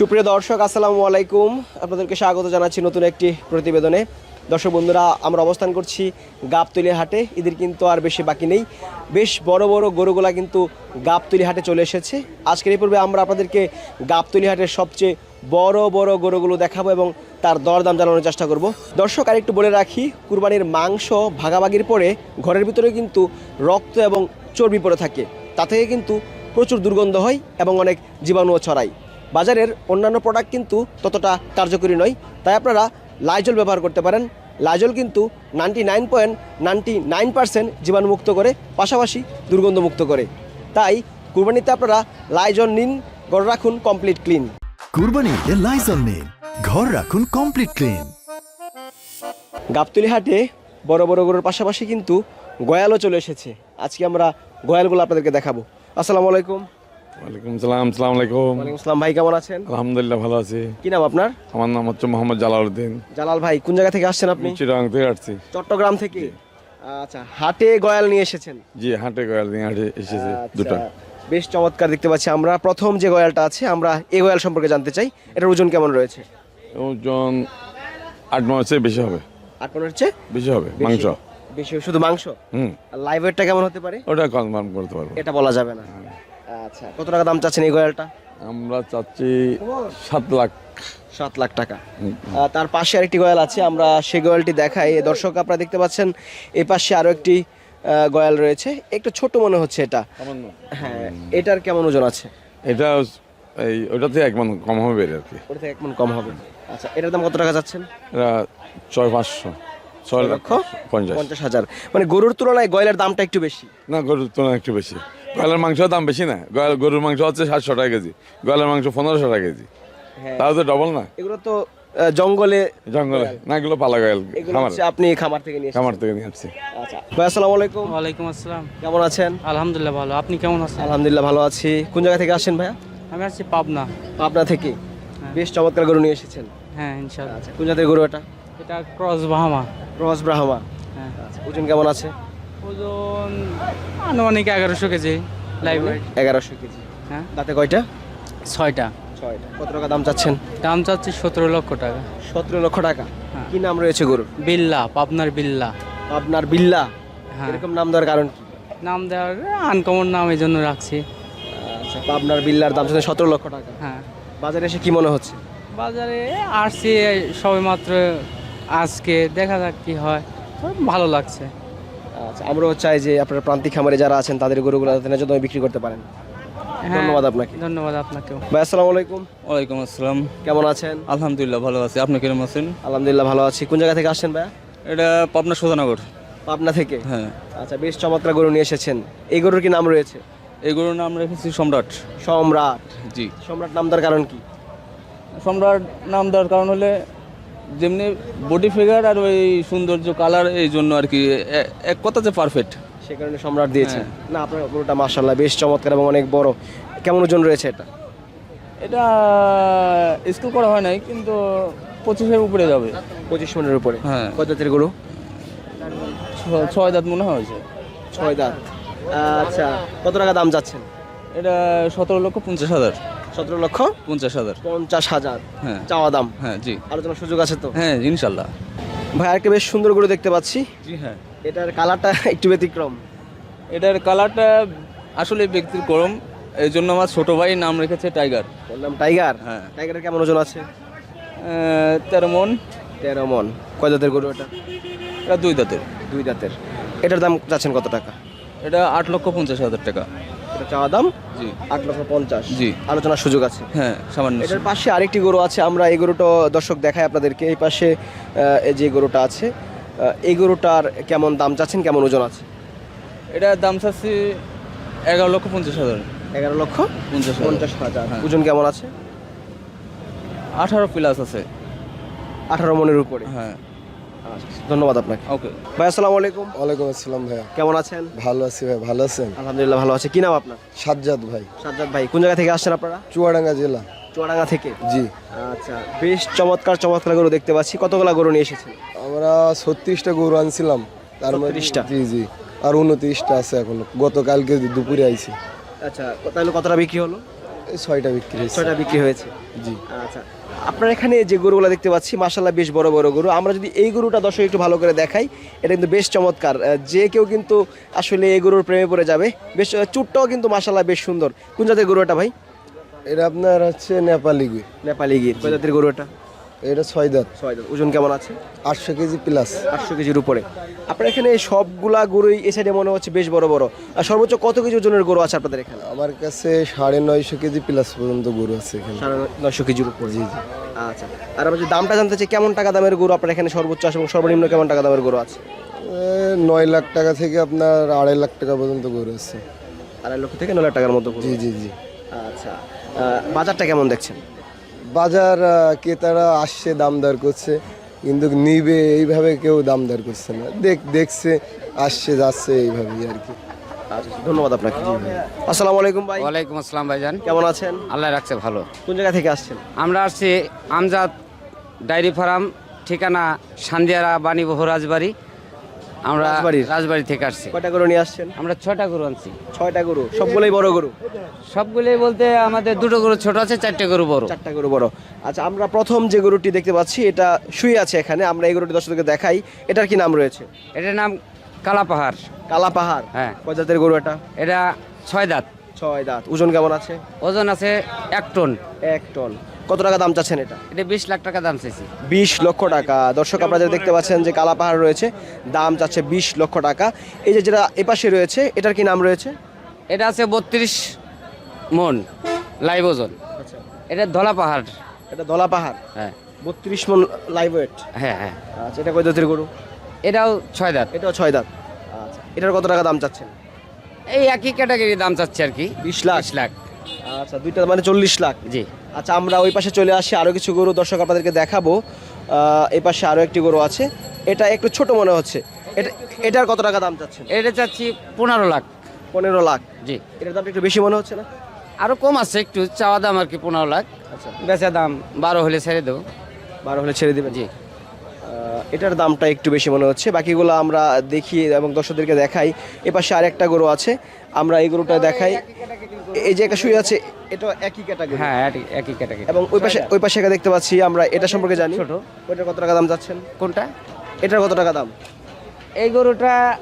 সুপ্রিয় দর্শক, আসসালামু আলাইকুম। আপনাদেরকে স্বাগত জানাচ্ছি নতুন একটি প্রতিবেদনে। দর্শক বন্ধুরা, আমরা অবস্থান করছি গাবতলি হাটে। ঈদের কিন্তু আর বেশি বাকি নেই। বেশ বড় বড় গরুগুলা কিন্তু গাবতলি হাটে চলে এসেছে। আজকের এই পূর্বে আমরা আপনাদেরকে গাবতলি হাটের সবচেয়ে বড় বড় গরুগুলো দেখাবো এবং তার দরদাম জানানোর চেষ্টা করব। দর্শক আর একটু বলে রাখি, কুরবানির মাংস ভাগাভাগির পরে ঘরের ভিতরে কিন্তু রক্ত এবং চর্বি পড়ে থাকে। তা থেকে কিন্তু প্রচুর দুর্গন্ধ হয় এবং অনেক জীবাণুও ছড়ায়। বাজারের অন্যান্য প্রোডাক্ট কিন্তু ততটা কার্যকরী নয়। তাই আপনারা লাইজল ব্যবহার করতে পারেন। লাইজল কিন্তু ninety nine point ninety nine percent জীবাণুমুক্ত করে পাশাপাশি দুর্গন্ধমুক্ত করে। তাই কুরবানিতে আপনারা লাইজল নিন গড় রাখুন কমপ্লিট ক্লিন কুরবানিতে লাইজল নিন ঘর রাখুন কমপ্লিট ক্লিন গাবতলি হাটে বড় বড় গরুর পাশাপাশি কিন্তু গয়ালও চলে এসেছে। আজকে আমরা গয়ালগুলো আপনাদেরকে দেখাবো। আসসালামু আলাইকুম। ওয়ালাইকুম সালাম সালাম আলাইকুম। ওয়ালাইকুম আসসালাম ভাই কেমন আছেন? আলহামদুলিল্লাহ ভালো আছি। কি নাম আপনার? আমার নাম হচ্ছে মোহাম্মদ জালালউদ্দিন। জালাল ভাই কোন জায়গা থেকে আসছেন আপনি? চিরাং থেকে আসছি। চট্টগ্রাম থেকে? আচ্ছা হাটে গয়াল নিয়ে এসেছেন? জি হাটে গয়াল নিয়ে হাটে এসেছে আচ্ছা, দুটো। বেশ চমৎকার দেখতে পাচ্ছি আমরা। প্রথম যে গয়ালটা আছে আমরা এই গয়াল সম্পর্কে জানতে চাই। এটার ওজন কেমন রয়েছে? ওজন আট মাসের বেশি হবে। আট বেশি হবে মাংস। বেশি শুধু মাংস? হুম। লাইভ ওয়েটটা কেমন হতে পারে? ওটা কনফার্ম করতে পারব। এটা বলা যাবে না। আচ্ছা কত টাকা দাম চাচ্ছেন এই গয়ালটা? আমরা চাচ্ছি সাত লাখ। সাত লাখ টাকা। তার পাশে আরেকটি গয়াল আছে আমরা সেই গয়ালটি দেখাই। দর্শক আপনারা দেখতে পাচ্ছেন এই পাশে আরও একটি গয়াল রয়েছে। একটু ছোট মনে হচ্ছে এটা। হ্যাঁ এটার কেমন ওজন আছে? এটা এই ওটাতে এক মান কম হবে আর কি। ওটা থেকে এক মণ কম হবে। আচ্ছা এটার দাম কত টাকা যাচ্ছেন ছয় পাঁচশো ছয় লক্ষ পঞ্চাশ। পঞ্চাশ হাজার। মানে গরুর তুলনায় গয়লের দামটা একটু বেশি। না গরুর তুলনায় একটু বেশি। গয়লার মাংস দাম বেশি না। গয়লা গরুর মাংস হচ্ছে সাতশো টাকা কেজি। গয়লার মাংস পনেরোশো টাকা কেজি। হ্যাঁ। তাহলে তো ডবল না। এগুলো তো জঙ্গলে জঙ্গলে। না এগুলো পালা গয়াল খামার। আপনি খামার থেকে নিয়ে খামার থেকে নিয়ে আসছি। আচ্ছা ভাই আসসালামু আলাইকুম। ওয়ালাইকুম আসসালাম। কেমন আছেন? আলহামদুলিল্লাহ ভালো। আপনি কেমন আছেন? আলহামদুলিল্লাহ ভালো আছি। কোন জায়গা থেকে আসছেন ভাইয়া? আমি আছি পাবনা। পাবনা থেকে। বেশ চমৎকার গরু নিয়ে এসেছেন। হ্যাঁ ইনশাল্লাহ আচ্ছা কোন জাতের গরু এটা? এটা ক্রস বাহামা। রস ব্রাহ্মা হ্যাঁ। আচ্ছা ওজন কেমন আছে? ওজন আনুমানিক এগারোশো কেজি লাইভ এগারোশো কেজি। হ্যাঁ। তাতে কয়টা? ছয়টা। ছয়টা। কত টাকা দাম চাচ্ছেন? দাম চাচ্ছি সতেরো লক্ষ টাকা। সতেরো লক্ষ টাকা। হ্যাঁ। কি নাম রয়েছে গরুর? বিল্লা পাবনার বিল্লা। আপনার বিল্লা। হ্যাঁ। এরকম নাম দেওয়ার কারণ কি? নাম দেওয়ার আনকমন নাম এই জন্য রাখছি। আচ্ছা পাবনার বিল্লার দাম চাচ্ছেন সতেরো লক্ষ টাকা। হ্যাঁ। বাজারে এসে কি মনে হচ্ছে? বাজারে আসছি সবে মাত্র আজকে দেখা যাক কি হয়। ভালো লাগছে। আচ্ছা আমরাও চাই যে আপনার প্রান্তিক খামারে যারা আছেন তাদের গরুগুলো যাতে ন্যায্য দামে বিক্রি করতে পারেন। হ্যাঁ, ধন্যবাদ আপনাকে। ধন্যবাদ আপনাকেও। ভাই আসসালামু আলাইকুম। ওয়ালাইকুম আসসালাম। কেমন আছেন? আলহামদুলিল্লাহ ভালো আছি। আপনি কিরম আছেন? আলহামদুলিল্লাহ ভালো আছি। কোন জায়গা থেকে আসছেন ভাইয়া? এটা পাবনা সুধানগর। পাবনা থেকে? হ্যাঁ। আচ্ছা বেশ চমৎকার গরু নিয়ে এসেছেন। এই গরুর কি নাম রয়েছে? এই গরুর নাম রেখেছি সম্রাট। সম্রাট। জি। সম্রাট নাম দেওয়ার কারণ কি? সম্রাট নাম দেওয়ার কারণ হলে যেমনি বডি ফিগার আর ওই সৌন্দর্য কালার এই জন্য আর কি এক কথাতে পারফেক্ট সে কারণে সম্রাট দিয়েছেন। না আপনার গরুটা মাশাল্লাহ বেশ চমৎকার এবং অনেক বড়। কেমন ওজন রয়েছে এটা? এটা স্কুল করা হয় নাই কিন্তু পঁচিশের উপরে যাবে। পঁচিশ মনের উপরে। হ্যাঁ। কত জাতের গরু? ছয় দাঁত মনে হয়েছে। ছয় দাঁত। আচ্ছা কত টাকা দাম যাচ্ছেন? এটা সতেরো লক্ষ পঞ্চাশ হাজার। সতেরো লক্ষ পঞ্চাশ হাজার। পঞ্চাশ হাজার। হ্যাঁ। চাওয়া দাম। হ্যাঁ জি। আলোচনার সুযোগ আছে তো? হ্যাঁ ইনশাল্লাহ। ভাই আরেকটা বেশ সুন্দর গরু দেখতে পাচ্ছি। জি হ্যাঁ। এটার কালারটা একটু ব্যতিক্রম। এটার কালারটা আসলে ব্যক্তির গরম। এই জন্য আমার ছোট ভাই নাম রেখেছে টাইগার। নাম টাইগার? হ্যাঁ। টাইগারের কেমন ওজন আছে? তেরো মন। তেরো মন। কয় জাতের গরু এটা? এটা দুই দাঁতের। দুই দাঁতের। এটার দাম যাচ্ছেন কত টাকা? এটা আট লক্ষ পঞ্চাশ হাজার টাকা। এটা চাওয়া দাম জি। আট লক্ষ পঞ্চাশ। জি। আলোচনার সুযোগ আছে। হ্যাঁ সামান্য এটার পাশে আরেকটি গরু আছে আমরা এই গরুটা দর্শক দেখাই আপনাদেরকে। এই পাশে এই যে গরুটা আছে এই গরুটার কেমন দাম চাচ্ছেন কেমন ওজন আছে? এটার দাম চাচ্ছি এগারো লক্ষ পঞ্চাশ হাজার। এগারো লক্ষ পঞ্চাশ পঞ্চাশ হাজার। হ্যাঁ। ওজন কেমন আছে? আঠারো প্লাস আছে। আঠারো মনের উপরে। হ্যাঁ। আচ্ছা, ধন্যবাদ আপনাকে। ওকে ভাই আসসালামু আলাইকুম। ওয়ালাইকুম আসসালাম ভাইয়া। কেমন আছেন? ভালো আছি ভাই ভালো আছেন? আলহামদুলিল্লাহ ভালো আছে। কি নাম আপনার? সাজ্জাদ ভাই। সাজ্জাদ ভাই কোন জায়গা থেকে আসছেন আপনারা? চুয়াডাঙ্গা জেলা। চুয়াডাঙ্গা থেকে? জি। আচ্ছা বেশ চমৎকার চমৎকার গরু দেখতে পাচ্ছি। কতগুলা গরু নিয়ে এসেছেন? আমরা ছত্রিশটা গরু আনছিলাম। তার মধ্যে 36টা? জি জি। আর উনত্রিশটা আছে এখনও। গতকালকে দুপুরে আইছি। আচ্ছা তাহলে কতটা বিক্রি হলো? এই ছয়টা বিক্রি হয়েছে। ছয়টা বিক্রি হয়েছে। জি। আচ্ছা আপনার এখানে যে গরুগুলো দেখতে পাচ্ছি মাসাল্লাহ বেশ বড় বড় গরু। আমরা যদি এই গরুটা দর্শক একটু ভালো করে দেখাই এটা কিন্তু বেশ চমৎকার। যে কেউ কিন্তু আসলে এই গরুর প্রেমে পড়ে যাবে বেশ চুটটাও কিন্তু মাসাল্লাহ বেশ সুন্দর। কোন জাতের গরু এটা ভাই? এটা আপনার হচ্ছে নেপালি গির। নেপালি গির। কোন জাতের গরু এটা? এটা ছয় দাঁত। ছয় দাঁত। ওজন কেমন আছে? আটশো কেজি প্লাস আটশো কেজির উপরে। আপনার এখানে সবগুলা গরুই এ সাইডে মনে হচ্ছে বেশ বড় বড়। আর সর্বোচ্চ কত কেজি ওজনের গরু আছে আপনাদের এখানে? আমার কাছে সাড়ে নয়শো কেজি প্লাস পর্যন্ত গরু আছে এখানে। সাড়ে নয়শো কেজির উপরে। জি জি। আচ্ছা। আর আমরা যদি দামটা জানতে চাই কেমন টাকা দামের গরু আপনার এখানে সর্বোচ্চ আছে এবং সর্বনিম্ন কেমন টাকা দামের গরু আছে? নয় লাখ টাকা থেকে আপনার আড়াই লাখ টাকা পর্যন্ত গরু আছে। আড়াই লক্ষ থেকে নয় লাখ টাকার মতো। জি জি জি। আচ্ছা। বাজারটা কেমন দেখছেন? বাজার ক্রেতারা আসছে দাম দর করছে। কিন্তু নিবে এইভাবে কেউ দাম দর করছে না। দেখ দেখছে আসছে যাচ্ছে এইভাবেই আর কি। আচ্ছা ধন্যবাদ আপনাকে। আসসালামু আলাইকুম ভাই। ওয়ালাইকুম আসসালাম ভাইজান। কেমন আছেন? আল্লাহ রাখছে ভালো। কোন জায়গা থেকে আসছেন? আমরা আসছি আমজাদ ডায়েরি ফার্ম ঠিকানা সান্দিয়ারা বাণীবহ রাজবাড়ি। আমরা রাজবাড়ির? রাজবাড়ি থেকে আসছি। কয়টা গরু নিয়ে আসছেন? আমরা ছটা গরু আনছি। ছয়টা গরু সবগুলোই বড় গরু? সবগুলোই বলতে আমাদের দুটো গরু ছোট আছে চারটে গরু বড়। চারটা গরু বড়। আচ্ছা আমরা প্রথম যে গরুটি দেখতে পাচ্ছি এটা শুয়ে আছে এখানে। আমরা এই গরুটি দর্শকদেরকে দেখাই। এটার কি নাম রয়েছে? এটার নাম কালা পাহাড় কালা পাহাড় হ্যাঁ। কয় জাতের গরু এটা? এটা ছয় দাঁত। ছয় দাঁত। ওজন কেমন আছে? ওজন আছে এক টন। এক টন। কত টাকা দাম চাচ্ছেন এটা? এটা বিশ লাখ টাকা দাম চাইছি। বিশ লক্ষ টাকা। দর্শক আপনারা দেখতে পাচ্ছেন যে কালা পাহাড় রয়েছে দাম চাচ্ছে বিশ লক্ষ টাকা। এই যে যেটা এপাশে রয়েছে এটার কি নাম রয়েছে? এটা আছে বত্রিশ মন লাইভ ওজন। এটা ধলা পাহাড়। এটা ধলা পাহাড়? হ্যাঁ। বত্রিশ মন লাইভ ওয়েট? হ্যাঁ হ্যাঁ। আচ্ছা এটা কয় জাতের গরু? এটাও ছয় দাঁত। এটাও ছয় দাঁত। আচ্ছা এটার কত টাকা দাম চাচ্ছেন? এই একই ক্যাটাগরি দাম চাচ্ছে আর কি। বিশ লাখ। লাখ। আচ্ছা দুইটা মানে চল্লিশ লাখ। জি। আচ্ছা আমরা ওই পাশে চলে আসি আরও কিছু গরু দর্শক আপনাদেরকে দেখাবো। এই পাশে আরও একটি গরু আছে। এটা একটু ছোট মনে হচ্ছে। এটা এটার কত টাকা দাম চাচ্ছেন? এটা চাচ্ছি পনেরো লাখ। পনেরো লাখ। জি। এটার দামটা একটু বেশি মনে হচ্ছে না? আরও কম আছে একটু চাওয়া দাম আর কি পনেরো লাখ। আচ্ছা। বেচা দাম বারো হলে ছেড়ে দেবো। বারো হলে ছেড়ে দেবেন। জি। এটার দামটা একটু বেশি মনে হচ্ছে। বাকিগুলো আমরা দেখি এবং দর্শকদেরকে দেখাই। এ পাশে আরেকটা গরু আছে আমরা এই গরুটা দেখাই। এই যে একটা শুয়ে আছে এটা একই ক্যাটাগরি হ্যাঁ একই- একই ক্যাটাগরি এবং ওই পাশে ওই পাশে একটা দেখতে পাচ্ছি আমরা এটা সম্পর্কে জানি। ছোট। ওইটার কত টাকা দাম যাচ্ছেন? কোনটা? এটার কত টাকা দাম? এই গরুটা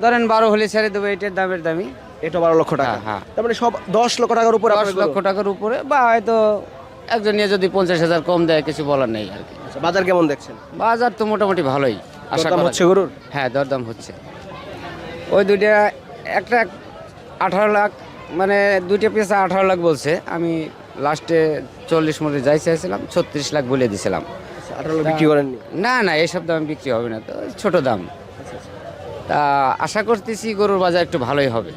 ধরেন বারো হলে ছেড়ে দেবো এটার দামের দামি এটা বারো লক্ষ টাকা। হ্যাঁ, হ্যাঁ। তার মানে সব দশ লক্ষ টাকার উপরে দশ লক্ষ টাকার উপরে বা হয়তো একজন নিয়ে যদি পঞ্চাশ হাজার কম দেয় কিছু বলার নেই আর কি। আচ্ছা, বাজার কেমন দেখছেন? বাজার তো মোটামুটি ভালোই আশা করা হচ্ছে গরুর? হ্যাঁ দরদাম হচ্ছে। ওই দুইটা একটা আঠারো লাখ মানে দুইটা পিস আঠারো লাখ বলছে। আমি লাস্টে চল্লিশ মধ্যে যাই চাইছিলাম ছত্রিশ লাখ বলে দিয়েছিলাম আঠারো লাখ বিক্রি করেননি? না না এইসব দাম বিক্রি হবে না তো ছোট দাম। তা আশা করতেছি গরুর বাজার একটু ভালোই হবে।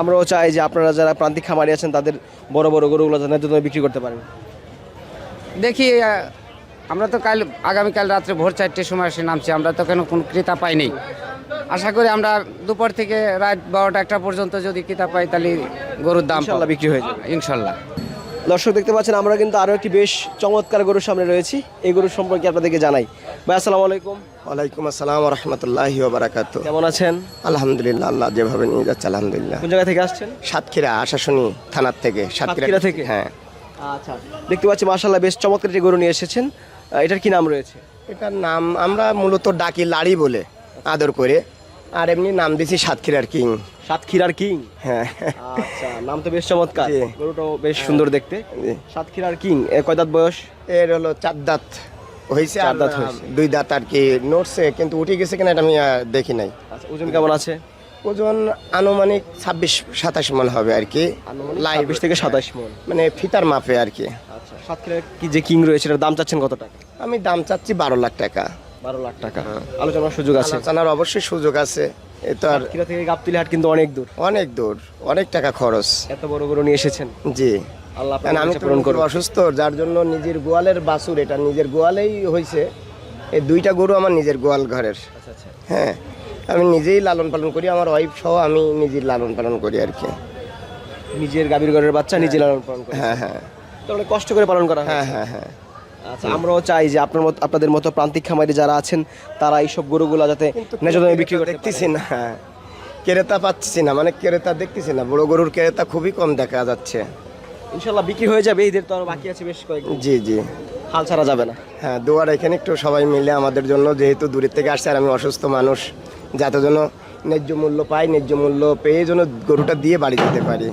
আমরাও চাই যে আপনারা যারা প্রান্তিক খামারি আছেন তাদের বড় বড় গরুগুলো যেন বিক্রি করতে পারেন। দেখি আমরা তো কাল আগামীকাল রাত্রে ভোর চারটের সময় এসে নামছি আমরা তো কেন কোনো ক্রেতা পাইনি আশা করি আমরা দুপুর থেকে রাত বারোটা একটা পর্যন্ত যদি ক্রেতা পাই তাহলে গরুর দাম ইনশাল্লাহ বিক্রি হয়ে যাবে। ইনশাল্লাহ। দর্শক দেখতে পাচ্ছেন আমরা কিন্তু আরও একটি বেশ চমৎকার গরুর সামনে রয়েছি। এই গরুর সম্পর্কে আপনাদেরকে জানাই। ভাই আসসালামু আলাইকুম। ওয়ালাইকুম আসসালাম রহমতুল্লাহ বারাকাত কেমন আছেন? আলহামদুলিল্লাহ আল্লাহ যেভাবে নিয়ে যাচ্ছে আলহামদুলিল্লাহ। কোন জায়গা থেকে আসছেন? সাতক্ষীরা আশাশুনি থানার থেকে সাতক্ষীরা থেকে? হ্যাঁ। আচ্ছা দেখতে পাচ্ছি মাশাল্লাহ বেশ চমৎকার একটি গরু নিয়ে এসেছেন। এটার কি নাম রয়েছে? এটার নাম আমরা মূলত ডাকি লাড়ি বলে আদর করে। আর এমনি নাম দিছি সাতক্ষীরার কিং। সাতক্ষীরার কিং? হ্যাঁ। আচ্ছা নাম তো বেশ চমৎকার। গরুটাও বেশ সুন্দর দেখতে। সাতক্ষীরার কিং এ কয় দাঁত বয়স? এর হলো চার দাঁত হয়েছে চার আর দাঁত হয়েছে। দুই দাঁত আর কি নড়ছে কিন্তু উঠে গেছে কিনা এটা আমি দেখি নাই। আচ্ছা ওজন কেমন আছে? ওজন আনুমানিক ছাব্বিশ সাতাশ মন হবে আর কি। লাইভ বিশ থেকে সাতাশ মন। মানে ফিতার মাপে আর কি। সাতক্ষীরার কি যে কিং রয়েছে এটার দাম চাচ্ছেন কত টাকা? আমি দাম চাচ্ছি বারো লাখ টাকা। বারো লাখ টাকা। আলোচনার সুযোগ আছে। আলোচনার অবশ্যই সুযোগ আছে। এ তো আর সাতক্ষীরা থেকে গাবতলি হাট কিন্তু অনেক দূর। অনেক দূর অনেক টাকা খরচ। এত বড় নিয়ে এসেছেন। জি। আল্লাহ আপনার আমি পূরণ অসুস্থ যার জন্য নিজের গোয়ালের বাছুর এটা নিজের গোয়ালেই হয়েছে এই দুইটা গরু আমার নিজের গোয়াল ঘরের। আচ্ছা আচ্ছা। হ্যাঁ আমি নিজেই লালন পালন করি আমার ওয়াইফ সহ আমি নিজের লালন পালন করি আর কি। নিজের গাভীর ঘরের বাচ্চা নিজে লালন পালন করে। হ্যাঁ হ্যাঁ। তো অনেক কষ্ট করে পালন করা হ্যাঁ হ্যাঁ হ্যাঁ। আচ্ছা আমরাও চাই যে আপনার মতো আপনাদের মতো প্রান্তিক খামারি যারা আছেন তারা এইসব গরুগুলো যাতে ন্যায্য দামে বিক্রি করতে দেখতেছি না। ক্রেতা পাচ্ছি না মানে ক্রেতা দেখতেছি না। বড় গরুর ক্রেতা খুবই কম দেখা যাচ্ছে। ইনশাল্লাহ বিক্রি হয়ে যাবে ঈদের তো আরও বাকি আছে বেশ কয়েক জি জি। হাল ছাড়া যাবে না। হ্যাঁ দোয়ার এখানে একটু সবাই মিলে আমাদের জন্য যেহেতু দূরের থেকে আসছে আর আমি অসুস্থ মানুষ যাতে যেন ন্যায্য মূল্য পাই ন্যায্য মূল্য পেয়ে যেন গরুটা দিয়ে বাড়ি যেতে পারি।